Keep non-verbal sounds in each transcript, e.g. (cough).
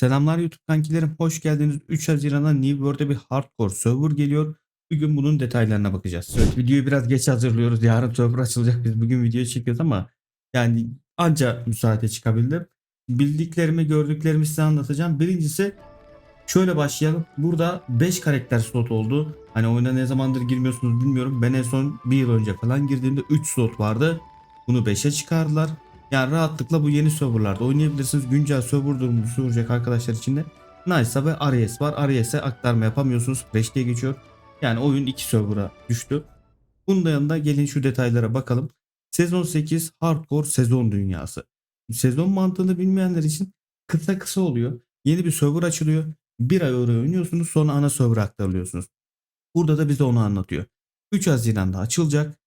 Selamlar YouTube kankilerim. Hoş geldiniz. 3 Haziran'da New World'e bir hardcore server geliyor. Bugün bunun detaylarına bakacağız. Evet, videoyu biraz geç hazırlıyoruz. Yarın server açılacak. Biz bugün video çekiyoruz ama yani anca müsaade çıkabildim. Bildiklerimi, gördüklerimi size anlatacağım. Birincisi şöyle başlayalım. Burada 5 karakter slot oldu. Hani oyuna ne zamandır girmiyorsunuz bilmiyorum. Ben en son bir yıl önce falan girdiğimde 3 slot vardı. Bunu 5'e çıkardılar. Yani rahatlıkla bu yeni serverlarda oynayabilirsiniz. Güncel server durumu sürecek arkadaşlar için de Nice'a ve RES var. RES'e aktarma yapamıyorsunuz. Crash diye geçiyor. Yani oyun iki server'a düştü. Bunun da yanında gelin şu detaylara bakalım. Sezon 8 Hardcore sezon dünyası. Sezon mantığını bilmeyenler için kısa kısa oluyor. Yeni bir server açılıyor. Bir ay oraya oynuyorsunuz sonra ana server'a aktarılıyorsunuz. Burada da bize onu anlatıyor. 3 Haziran'da açılacak.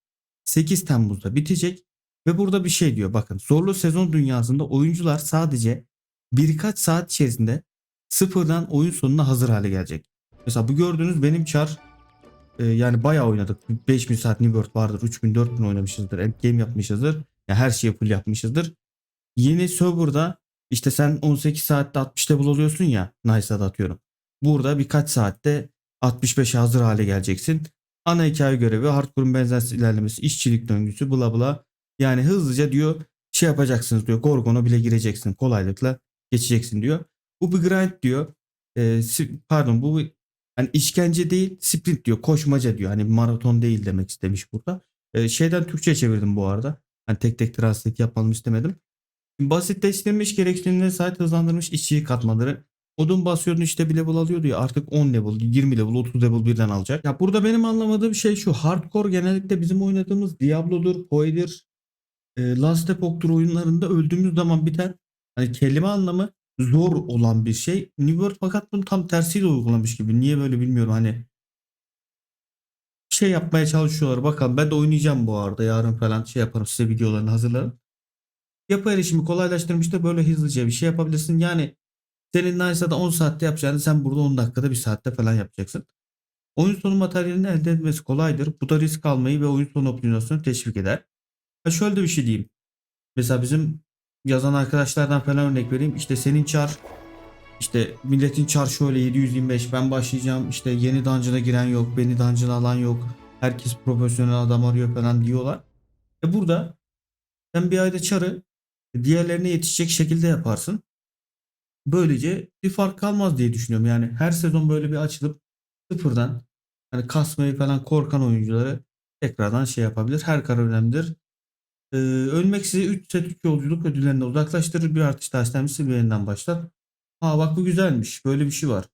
8 Temmuz'da bitecek. Ve burada bir şey diyor bakın zorlu sezon dünyasında oyuncular sadece birkaç saat içerisinde sıfırdan oyun sonuna hazır hale gelecek. Mesela bu gördüğünüz benim çar e, yani bayağı oynadık. 5000 saat New World vardır. 3000 4000 oynamışızdır. Endgame yapmışızdır. Ya her şeyi full yapmışızdır. Yeni serverda işte sen 18 saatte 60 level oluyorsun ya Nice'da atıyorum. Burada birkaç saatte 65'e hazır hale geleceksin. Ana hikaye görevi, hardcore'un benzer ilerlemesi, işçilik döngüsü bula bula yani hızlıca diyor şey yapacaksınız diyor. Gorgon'a bile gireceksin. Kolaylıkla geçeceksin diyor. Bu bir grind diyor. Si- pardon bu hani işkence değil sprint diyor. Koşmaca diyor. Hani maraton değil demek istemiş burada. Ee, şeyden Türkçe çevirdim bu arada. Hani tek tek translate yapalım istemedim. Basitleştirilmiş gereksinimlere sahip hızlandırılmış işçilik katmaları. Odun basıyordun işte bir level alıyordu ya artık 10 level, 20 level, 30 level birden alacak. Ya burada benim anlamadığım şey şu. Hardcore genellikle bizim oynadığımız Diablo'dur, PoE'dir, e, Last Epoch'tur oyunlarında öldüğümüz zaman biten hani kelime anlamı zor olan bir şey. New World fakat bunu tam tersiyle uygulamış gibi. Niye böyle bilmiyorum hani şey yapmaya çalışıyorlar. Bakalım ben de oynayacağım bu arada. Yarın falan şey yaparım size videolarını hazırlarım. Yapı erişimi kolaylaştırmış da böyle hızlıca bir şey yapabilirsin. Yani senin Nice'da 10 saatte yapacağını sen burada 10 dakikada 1 saatte falan yapacaksın. Oyun sonu materyalini elde etmesi kolaydır. Bu da risk almayı ve oyun sonu optimizasyonu teşvik eder. Ha şöyle de bir şey diyeyim. Mesela bizim yazan arkadaşlardan falan örnek vereyim. İşte senin çar işte milletin çar şöyle 725 ben başlayacağım işte yeni dungeon'a giren yok beni dungeon'a alan yok herkes profesyonel adam arıyor falan diyorlar. E burada sen bir ayda çarı diğerlerine yetişecek şekilde yaparsın. Böylece bir fark kalmaz diye düşünüyorum. Yani her sezon böyle bir açılıp sıfırdan hani kasmayı falan korkan oyuncuları tekrardan şey yapabilir. Her karar önemlidir. Ee, ölmek sizi 3 set 3 yolculuk ödüllerinden uzaklaştırır. Bir artış bir yeniden başlar. Ha bak bu güzelmiş. Böyle bir şey var.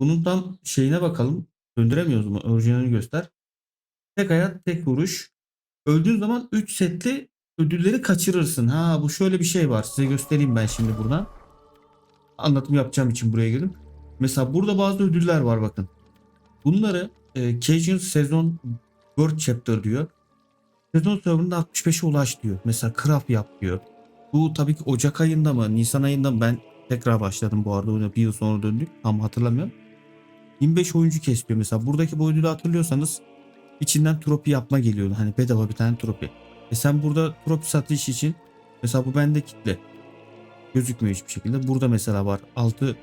Bunun tam şeyine bakalım. Döndüremiyoruz mu? Orijinalini göster. Tek hayat, tek vuruş. Öldüğün zaman 3 setli ödülleri kaçırırsın. Ha bu şöyle bir şey var. Size göstereyim ben şimdi buradan. Anlatım yapacağım için buraya geldim. Mesela burada bazı ödüller var bakın. Bunları e, Cajun sezon World Chapter diyor. Sezon serverında 65'e ulaş diyor. Mesela craft yap diyor. Bu tabii ki Ocak ayında mı Nisan ayında mı ben tekrar başladım bu arada bir yıl sonra döndük tam hatırlamıyorum. 25 oyuncu kes diyor mesela buradaki bu ödülü hatırlıyorsanız içinden tropi yapma geliyordu hani bedava bir tane tropi. E sen burada tropi satış için mesela bu bende kitle gözükmüyor hiçbir şekilde. Burada mesela var 6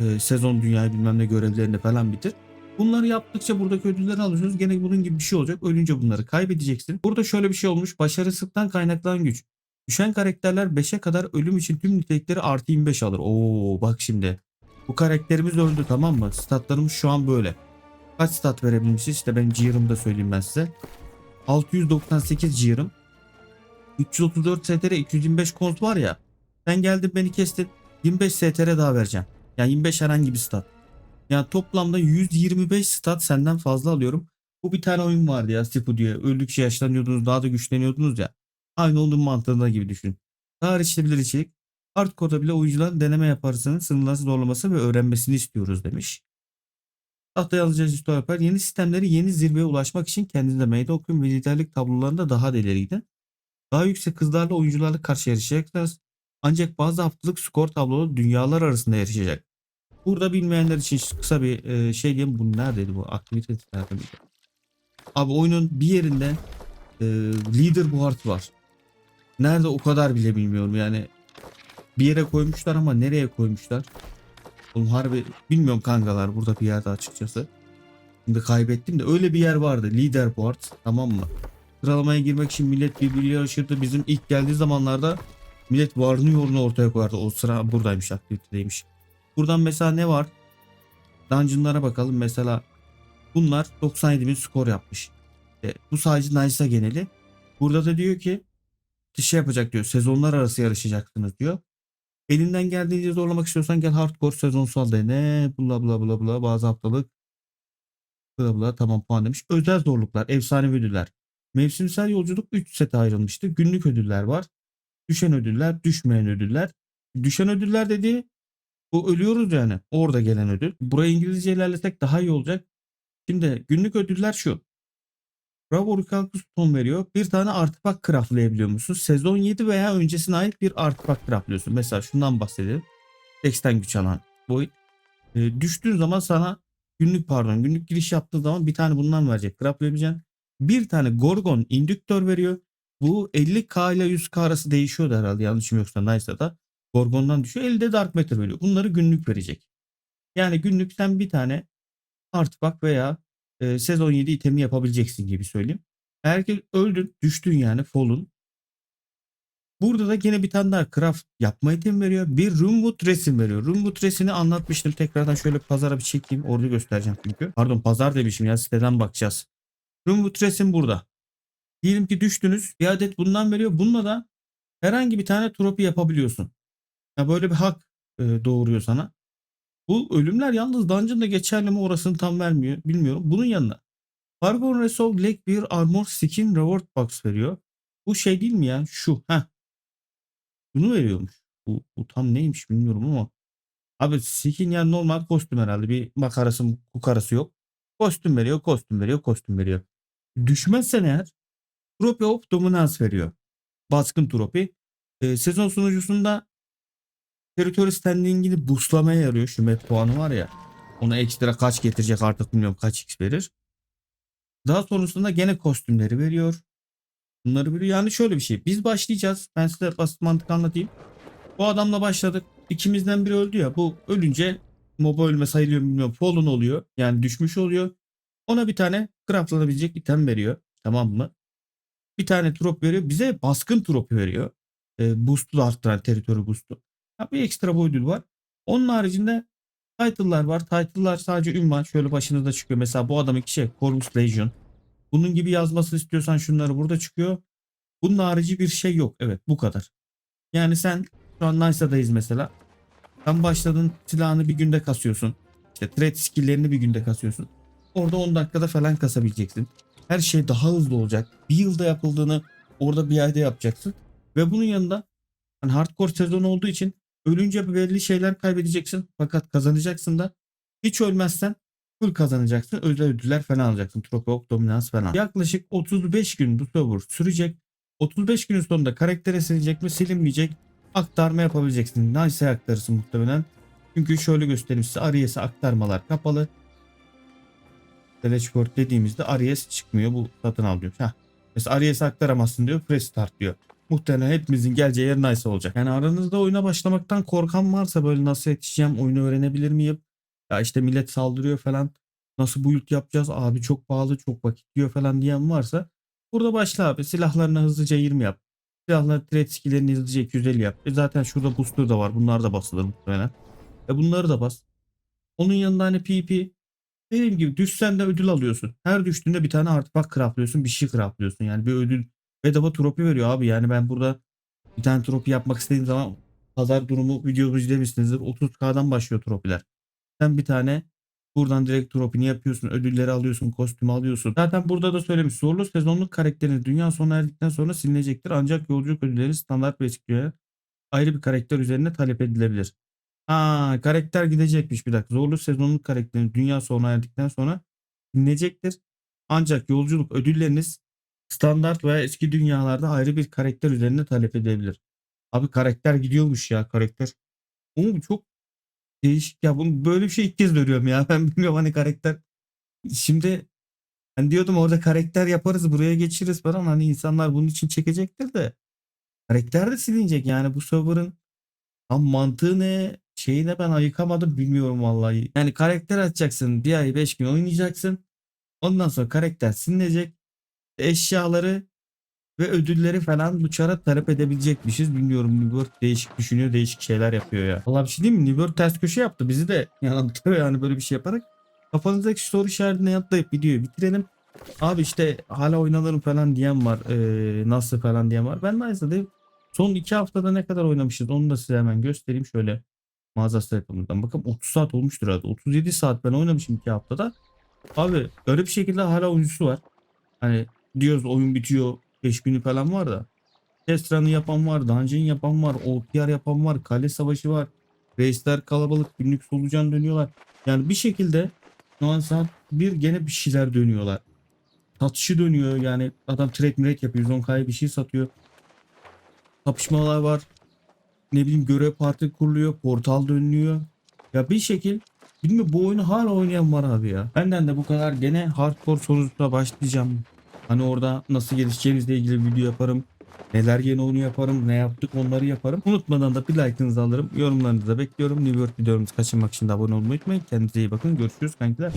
e, sezon dünyayı bilmem ne görevlerini falan bitir. Bunları yaptıkça buradaki ödülleri alıyorsunuz. Gene bunun gibi bir şey olacak. Ölünce bunları kaybedeceksin. Burada şöyle bir şey olmuş. Başarısızlıktan kaynaklanan güç. Düşen karakterler 5'e kadar ölüm için tüm nitelikleri artı 25 alır. Oo bak şimdi. Bu karakterimiz öldü tamam mı? Statlarımız şu an böyle. Kaç stat verebilmişiz? İşte ben Gear'ımı da söyleyeyim ben size. 698 Gear'ım. 334 STR 225 kont var ya. Sen geldin beni kestin. 25 STR daha vereceğim. Yani 25 herhangi bir stat. Yani toplamda 125 stat senden fazla alıyorum. Bu bir tane oyun vardı ya Sifu diye. Öldükçe yaşlanıyordunuz daha da güçleniyordunuz ya. Aynı onun mantığında gibi düşün. Daha erişilebilir içerik. Hardcore'da bile oyuncuların deneme yaparsanız sınırları zorlaması ve öğrenmesini istiyoruz demiş. Tahtaya alacağız üstü yapar. Yeni sistemleri yeni zirveye ulaşmak için kendinize meydan okuyun ve liderlik tablolarında daha da ileri. Daha yüksek hızlarla oyuncularla karşı yarışacaksınız. Ancak bazı haftalık skor tabloları dünyalar arasında yarışacak. Burada bilmeyenler için kısa bir e, şey diyeyim. Bu neredeydi bu? Aktivite nerede? Abi oyunun bir yerinde e, leaderboard var. Nerede o kadar bile bilmiyorum yani. Bir yere koymuşlar ama nereye koymuşlar? Oğlum harbi bilmiyorum kankalar burada bir yerde açıkçası. Şimdi kaybettim de öyle bir yer vardı. Leaderboard tamam mı? Sıralamaya girmek için millet birbiriyle yarışırdı. Bizim ilk geldiği zamanlarda millet varını yoğunu ortaya koyardı. O sıra buradaymış aktivitedeymiş. Buradan mesela ne var? Dungeon'lara bakalım. Mesela bunlar 97 bin skor yapmış. E, bu sadece Nice'a geneli. Burada da diyor ki şey yapacak diyor. Sezonlar arası yarışacaksınız diyor. Elinden geldiğince zorlamak istiyorsan gel hardcore sezonsal dene. Bla bla bla bla bazı haftalık. Bla bla tamam puan demiş. Özel zorluklar, efsane ödüller. Mevsimsel yolculuk 3 sete ayrılmıştı. Günlük ödüller var. Düşen ödüller, düşmeyen ödüller. Düşen ödüller dediği bu ölüyoruz yani. Orada gelen ödül. Burayı İngilizce ilerlesek daha iyi olacak. Şimdi günlük ödüller şu. Bravo Recalcus ton veriyor. Bir tane artifact craftlayabiliyor musun? Sezon 7 veya öncesine ait bir artifact craftlıyorsun. Mesela şundan bahsedelim. Dex'ten güç alan boyut. E, düştüğün zaman sana günlük pardon günlük giriş yaptığın zaman bir tane bundan verecek. Craftlayabileceksin. Bir tane Gorgon indüktör veriyor. Bu 50k ile 100k arası değişiyor da herhalde yanlışım yoksa Nice'da da. Gorgon'dan düşüyor. Elde Dark Matter veriyor. Bunları günlük verecek. Yani günlük sen bir tane artifact veya e, sezon 7 itemi yapabileceksin gibi söyleyeyim. Eğer ki öldün, düştün yani fall'un. Burada da yine bir tane daha craft yapma item veriyor. Bir Roomwood resim veriyor. Roomwood resini anlatmıştım. Tekrardan şöyle pazara bir çekeyim. Orada göstereceğim çünkü. Pardon pazar demişim ya siteden bakacağız. Roomwood resim burada. Diyelim ki düştünüz. Bir adet bundan veriyor. Bununla da herhangi bir tane tropi yapabiliyorsun. Ya böyle bir hak e, doğuruyor sana. Bu ölümler yalnız dungeon'da geçerli mi orasını tam vermiyor. Bilmiyorum. Bunun yanına Fargon Resolve Leg bir Armor Skin Reward Box veriyor. Bu şey değil mi ya? Şu. Heh. Bunu veriyormuş. Bu, bu tam neymiş bilmiyorum ama. Abi skin yani normal kostüm herhalde. Bir makarası kukarası yok. Kostüm veriyor, kostüm veriyor, kostüm veriyor. Düşmezsen eğer Trophy of Dominance veriyor. Baskın tropi. Ee, sezon sunucusunda Territory Standing'ini boostlamaya yarıyor. Şu map puanı var ya. Ona ekstra kaç getirecek artık bilmiyorum kaç x verir. Daha sonrasında gene kostümleri veriyor. Bunları veriyor. Yani şöyle bir şey. Biz başlayacağız. Ben size basit mantık anlatayım. Bu adamla başladık. İkimizden biri öldü ya. Bu ölünce moba ölme sayılıyor bilmiyorum. Fallen oluyor. Yani düşmüş oluyor. Ona bir tane craftlanabilecek item veriyor. Tamam mı? Bir tane trop veriyor. Bize baskın tropu veriyor. E, boost'u da arttıran teritori boost'u. Bir ekstra bu ödül var. Onun haricinde title'lar var. Title'lar sadece ünvan. Şöyle başınızda çıkıyor. Mesela bu adamın şey Corvus Legion. Bunun gibi yazmasını istiyorsan şunları burada çıkıyor. Bunun harici bir şey yok. Evet bu kadar. Yani sen şu an Nice'dayız mesela. Sen başladın silahını bir günde kasıyorsun. İşte trade skill'lerini bir günde kasıyorsun. Orada 10 dakikada falan kasabileceksin. Her şey daha hızlı olacak. Bir yılda yapıldığını orada bir ayda yapacaksın. Ve bunun yanında hani hardcore sezon olduğu için ölünce belli şeyler kaybedeceksin. Fakat kazanacaksın da hiç ölmezsen full kazanacaksın. Özel ödüller falan alacaksın. Trophy of Dominance falan. Yaklaşık 35 gün bu server sürecek. 35 günün sonunda karaktere silecek mi silinmeyecek aktarma yapabileceksin. Nice'e aktarırsın muhtemelen. Çünkü şöyle göstereyim size Aries'e aktarmalar kapalı. Dashboard dediğimizde Aries çıkmıyor. Bu satın al diyor. Heh. Mesela Aries'e aktaramazsın diyor. Press start diyor. Muhtemelen hepimizin geleceği yer Nice olacak. Yani aranızda oyuna başlamaktan korkan varsa böyle nasıl yetişeceğim, oyunu öğrenebilir miyim? Ya işte millet saldırıyor falan. Nasıl build yapacağız? Abi çok pahalı, çok vakit diyor falan diyen varsa burada başla abi. Silahlarına hızlıca 20 yap. Silahlar trade skill'lerini hızlıca 250 yap. E zaten şurada booster da var. Bunlar da basılır muhtemelen. E bunları da bas. Onun yanında hani PP dediğim gibi düşsen de ödül alıyorsun. Her düştüğünde bir tane artifact craftlıyorsun. Bir şey craftlıyorsun. Yani bir ödül bedava tropi veriyor abi. Yani ben burada bir tane tropi yapmak istediğim zaman pazar durumu videomu izlemişsinizdir. 30k'dan başlıyor tropiler. Sen bir tane buradan direkt tropini yapıyorsun. Ödülleri alıyorsun. Kostümü alıyorsun. Zaten burada da söylemiş. Zorlu sezonluk karakterin dünya sona erdikten sonra silinecektir. Ancak yolculuk ödülleri standart ve ayrı bir karakter üzerine talep edilebilir. Aa, karakter gidecekmiş bir dakika. Zorlu sezonluk karakterin dünya sona erdikten sonra silinecektir. Ancak yolculuk ödülleriniz standart veya eski dünyalarda ayrı bir karakter üzerine talep edilebilir. Abi karakter gidiyormuş ya karakter. Oğlum çok değişik ya. Bunu böyle bir şey ilk kez görüyorum ya. (laughs) Ben bilmiyorum hani karakter. Şimdi ben diyordum orada karakter yaparız buraya geçiriz falan. Hani insanlar bunun için çekecektir de. Karakter de silinecek yani bu server'ın Tam mantığı ne? Şeyi ne ben ayıkamadım bilmiyorum vallahi. Yani karakter açacaksın. Bir ay beş gün oynayacaksın. Ondan sonra karakter silinecek. Eşyaları ve ödülleri falan bu çara talep edebilecekmişiz. Bilmiyorum New World değişik düşünüyor, değişik şeyler yapıyor ya. Valla bir şey diyeyim mi? New World ters köşe yaptı bizi de. (laughs) Yanıltıyor yani böyle bir şey yaparak. Kafanızdaki soru işaretine yanıtlayıp videoyu bitirelim. Abi işte hala oynanırım falan diyen var. Ee, nasıl falan diyen var. Ben de son iki haftada ne kadar oynamışız onu da size hemen göstereyim. Şöyle mağaza sayfamızdan. Bakın 30 saat olmuştur herhalde. 37 saat ben oynamışım iki haftada. Abi garip bir şekilde hala oyuncusu var. Hani diyoruz oyun bitiyor 5 günü falan var da. Testra'nı yapan var, Dungeon yapan var, OTR yapan var, kale savaşı var. Reisler kalabalık, günlük solucan dönüyorlar. Yani bir şekilde şu saat bir gene bir şeyler dönüyorlar. Satışı dönüyor yani adam trade mirate yapıyor 110k'ya bir şey satıyor. Kapışmalar var. Ne bileyim görev parti kuruluyor, portal dönüyor. Ya bir şekil bilmiyorum bu oyunu hala oynayan var abi ya. Benden de bu kadar gene hardcore sonuçta başlayacağım. Hani orada nasıl gelişeceğimizle ilgili video yaparım. Neler yeni onu yaparım, ne yaptık onları yaparım. Unutmadan da bir like'ınızı alırım. Yorumlarınızı da bekliyorum. New World videolarımızı kaçırmak için de abone olmayı unutmayın. Kendinize iyi bakın. Görüşürüz kankiler.